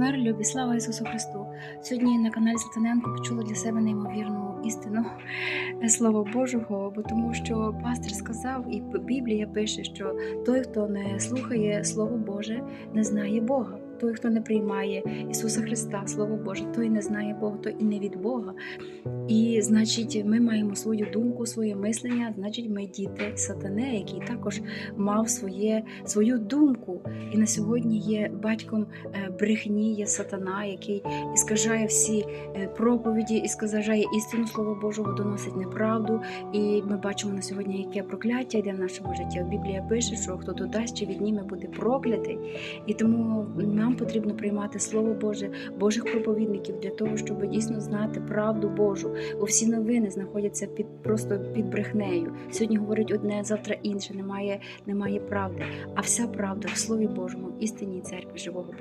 Мир, любі, слава Ісусу Христу. Сьогодні на каналі Сатаненко почула для себе неймовірну істину е, Слова Божого, бо тому що пастор сказав, і Біблія пише, що той, хто не слухає Слово Боже, не знає Бога. Той, хто не приймає Ісуса Христа, Слово Боже, той не знає Бога, той і не від Бога. І значить, ми маємо свою думку, своє мислення, значить, ми діти сатани, який також мав своє, свою думку. І на сьогодні є батьком е, брехні, є сатана, який іскажає всі е, проповіді, і сказажає істину Слова Божого, доносить неправду. І ми бачимо на сьогодні, яке прокляття йде в нашому житті. Біблія пише, що хто додасть чи відніме, буде проклятий. І тому нам потрібно приймати Слово Боже, Божих проповідників для того, щоб дійсно знати правду Божу. Бо всі новини знаходяться під просто під брехнею. Сьогодні говорить одне, завтра інше. Немає, немає правди. А вся правда в Слові Божому, в істинній церкві живого Бога.